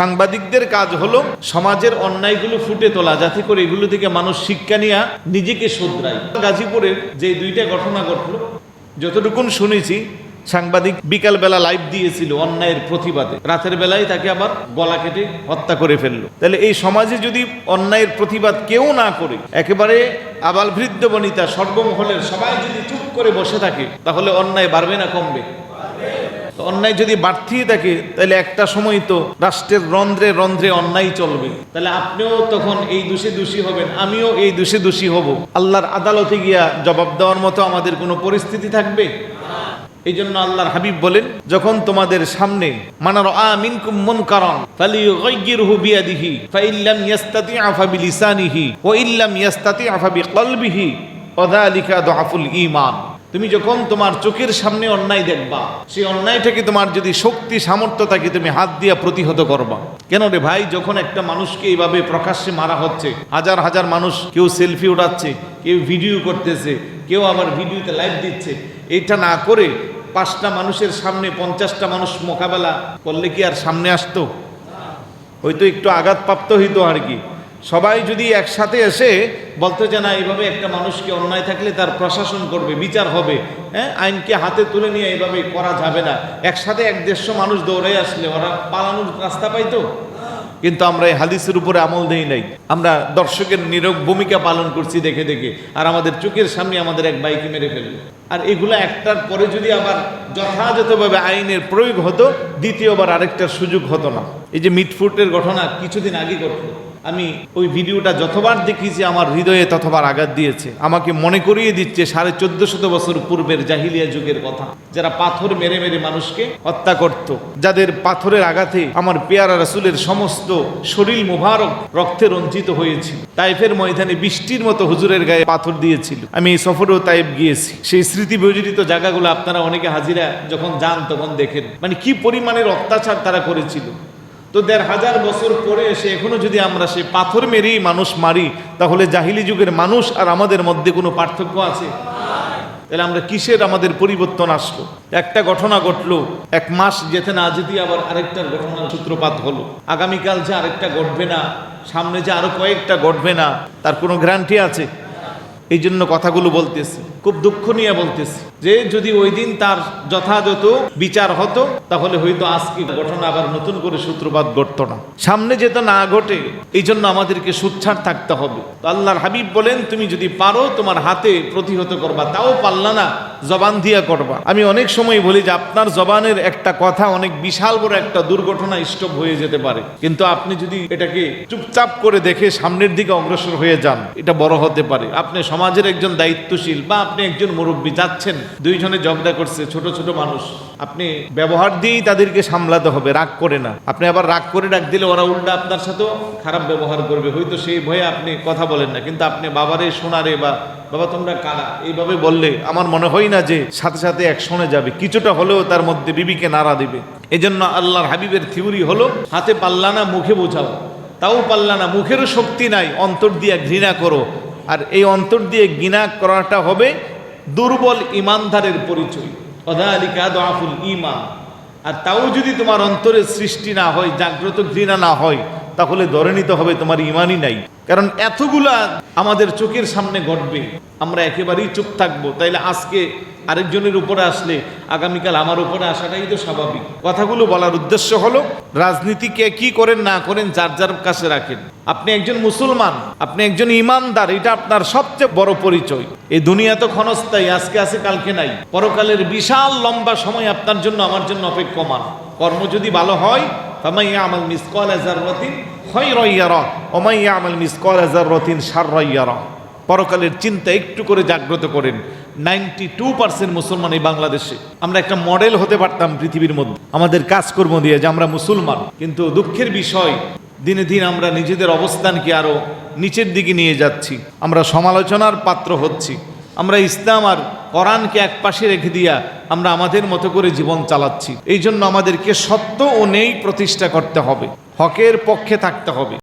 সাংবাদিকদের কাজ হলো সমাজের অন্যায়গুলো ফুটে তোলা, যাতে করে এগুলো থেকে মানুষ শিক্ষা নিয়ে, নিজেকে শুধরায়। গাজীপুরের যে দুইটা ঘটনা ঘটলো, যতটুকুন শুনেছি, সাংবাদিক বিকাল বেলা লাইভ দিয়েছিল অন্যায়ের প্রতিবাদে। রাতের বেলায় তাকে আবার গলা কেটে হত্যা করে ফেলল। তাহলে এই সমাজে যদি অন্যায়ের প্রতিবাদ কেউ না করে, একেবারে আবাল বৃদ্ধ বনিতা, সর্বমহলের সবাই যদি চুপ করে বসে থাকে, তাহলে অন্যায় বাড়বে না, কমবে। তো অন্যায় যদি বাড়তেই থাকে, তাহলে একটা সময় তো রাষ্ট্রের রন্ধ্রে রন্ধ্রে অন্যায় চলবে। তাহলে আপনিও তখন এই দোষে দোষী হবেন, আমিও এই দোষে দোষী হব। আল্লাহর আদালতে গিয়া জবাব দেওয়ার মতো আমাদের কোনো পরিস্থিতি থাকবে? এই জন্য আল্লাহর হাবিব বলেন, যখন তোমাদের সামনে মানার আমিন কুমন কারণ ফালিয়ুগাইয়িরহু বিয়াদিহি, ফাইল্লাম ইয়াস্তাতি আফা বিলিসানিহি ওয়া ইল্লাম ইয়াস্তাতি আফা বিকলবিহি ওয়াযালিকা দুআফুল ঈমান। তুমি যখন তোমার চোখের সামনে অন্যায় দেখবা, সেই অন্যায়টাকে তোমার যদি শক্তি, সামর্থ্য থাকে, তুমি হাত দিয়া প্রতিহত করবা। কেন রে ভাই? যখন একটা মানুষকে এইভাবে প্রকাশ্যে মারা হচ্ছে, হাজার হাজার মানুষ কেউ সেলফি উঠাচ্ছে, কেউ ভিডিও করতেছে, কেউ আবার ভিডিওতে লাইভ দিচ্ছে এটা না করে পাঁচটা মানুষের সামনে পঞ্চাশটা মানুষ মোকাবেলা করলে কি আর সামনে আসতো? হয়তো একটু আঘাতপ্রাপ্ত হইতো আর কি। সবাই যদি একসাথে এসে বলতে যে না, এইভাবে একটা মানুষকে অন্যায় থাকলে তার প্রশাসন করবে, বিচার হবে। হ্যাঁ আইনকে হাতে তুলে নিয়ে এইভাবে করা যাবে না। একসাথে এক দেড়শো মানুষ দৌড়ে আসলে ওরা পালানোর রাস্তা পাইতো। কিন্তু আমরা এই হাদিসের উপরে আমল দেই নাই। আমরা দর্শকের নীরব ভূমিকা পালন করছি দেখে দেখে। আর আমাদের চোখের সামনে আমাদের এক বাইকে মেরে ফেলল। আর এগুলো একটার পরে যদি আবার যথাযথভাবে আইনের প্রয়োগ হতো, দ্বিতীয়বার আরেকটার সুযোগ হতো না। এই যে মিটফুটের ঘটনা কিছুদিন আগে ঘটলো। আমি ওই ভিডিওটা যতবার দেখিয়েছি আমার হৃদয়ে ততবার আঘাত দিয়েছে। আমাকে মনে করিয়ে দিচ্ছে সাড়ে চোদ্দ শত বছর পূর্বের জাহিলিয়া যুগের কথা। যারা পাথর মেরে মেরে মানুষকে হত্যা করত, যাদের পাথরের আঘাতে আমার পেয়ারা রাসুলের সমস্ত শরীর মুবারক রক্তে রঞ্জিত হয়েছিল। তাইফের ময়দানে বৃষ্টির মতো হুজুরের গায়ে পাথর দিয়েছিল। আমি এই সফরেও তাইফ গিয়েছি। সেই স্মৃতি বিজড়িত জায়গাগুলো আপনারা অনেকে হাজিরা যখন যান তখন দেখেন। মানে কি পরিমাণের অত্যাচার তারা করেছিল। তো দেড় হাজার বছর পরে এসে এখনও যদি আমরা সেই পাথর মেরেই মানুষ মারি, তাহলে জাহিলি যুগের মানুষ আর আমাদের মধ্যে কোনো পার্থক্য আছে? তাহলে আমরা কিসের আমাদের পরিবর্তন আসলো? একটা ঘটনা ঘটলো, এক মাস যেতে না যেতে আবার আরেকটার ঘটনার সূত্রপাত হলো। আগামীকাল যে আরেকটা ঘটবে না, সামনে যে আরও কয়েকটা ঘটবে না, তার কোনো গ্যারান্টি আছে? এই জন্য কথাগুলো বলতেছি, খুব দুঃখ নিয়ে বলতেছি। যে যদি ওই দিন তার যথাযথ বিচার হতো, তাহলে হয়তো আজকে ঘটনা আবার নতুন করে সূত্রপাত ঘটতো না। সামনে যেতে না ঘটে এই জন্য আমাদেরকে সুচ্ছার থাকতে হবে। তো আল্লাহর হাবিব বলেন, তুমি যদি পারো, তোমার হাতে প্রতিহত করবা, তাও পারলা না, জবান দিয়া করবা। আমি অনেক সময় বলি যে, আপনার জবানের একটা কথা, অনেক বিশাল বড় একটা দুর্ঘটনা স্টপ হয়ে যেতে পারে। কিন্তু আপনি যদি এটাকে চুপচাপ করে দেখে সামনের দিকে অগ্রসর হয়ে যান, এটা বড় হতে পারে। আপনি সমাজের একজন দায়িত্বশীল বা আপনি একজন মুরব্বী যাচ্ছেন দুইজনে ঝগড়া করছে, ছোট ছোট মানুষ। আপনি ব্যবহার দিয়েই তাদেরকে সামলাতে হবে, রাগ করে না। আপনি আবার রাগ করে ডাক দিলে ওরা উল্টা আপনার সাথেও খারাপ ব্যবহার করবে। হয়তো সেই ভয়ে আপনি কথা বলেন না, কিন্তু আপনি বাবারে শোনারে বা, বাবা, তোমরা কারা? এইভাবে বললে আমার মনে হয় না যে সাথে সাথে এক শোনে যাবে। কিছুটা হলেও তার মধ্যে বিবিকে নাড়া দিবে। এজন্য আল্লাহর হাবিবের থিওরি হলো, হাতে পাল্লা না, মুখে বোঝাও। তাও পাল্লা না, মুখেরও শক্তি নাই। অন্তর দিয়ে ঘৃণা করো। আর এই অন্তর দিয়ে ঘৃণা করাটা হবে দুর্বল ইমানদারের পরিচয়। ইমান আর তাও যদি তোমার অন্তরের সৃষ্টি না হয়, জাগ্রত ঘৃণা না হয় তাহলে ধরে নিতে হবে তোমার ইমানই নাই। কারণ এতগুলা আমাদের চোখের সামনে ঘটবে, আমরা একেবারেই চুপ থাকব। তাইলে আজকে আরেকজনের উপরে আসলে, আগামীকাল আমার উপরে আসাটাই তো স্বাভাবিক। কথাগুলো বলার উদ্দেশ্য হলো, রাজনীতিকে কি করেন না করেন যার যার কাছে রাখেন। আপনি একজন মুসলমান, আপনি একজন ইমানদার, এটা আপনার সবচেয়ে বড় পরিচয়। এই দুনিয়া তো ক্ষণস্থায়ী, আজকে আছে, কালকে নাই। পরকালের বিশাল লম্বা সময় আপনার জন্য, আমার জন্য অপেক্ষমান। কর্ম যদি ভালো হয় ফামাইয়া আমাল মিসকল জাররাতিন খয়রাইয়ারা ওমাইয়া আমাল মিসকল জাররাতিন শাররাইয়ারা পরকালের চিন্তা একটু করে জাগ্রত করেন। নাইনটি টু পার্সেন্ট মুসলমান এই বাংলাদেশে। আমরা একটা মডেল হতে পারতাম পৃথিবীর মধ্যে। আমাদের কাজকর্ম দিয়ে যে আমরা মুসলমান। কিন্তু দুঃখের বিষয়, দিনে দিন আমরা নিজেদের অবস্থানকে আরও নিচের দিকে নিয়ে যাচ্ছি। আমরা সমালোচনার পাত্র হচ্ছি। আমরা ইসলাম আর কোরআনকে এক পাশে রেখে দিয়া আমরা আমাদের মতো করে জীবন চালাচ্ছি। এই জন্য আমাদেরকে সত্য ও নেই প্রতিষ্ঠা করতে হবে। হকের পক্ষে থাকতে হবে।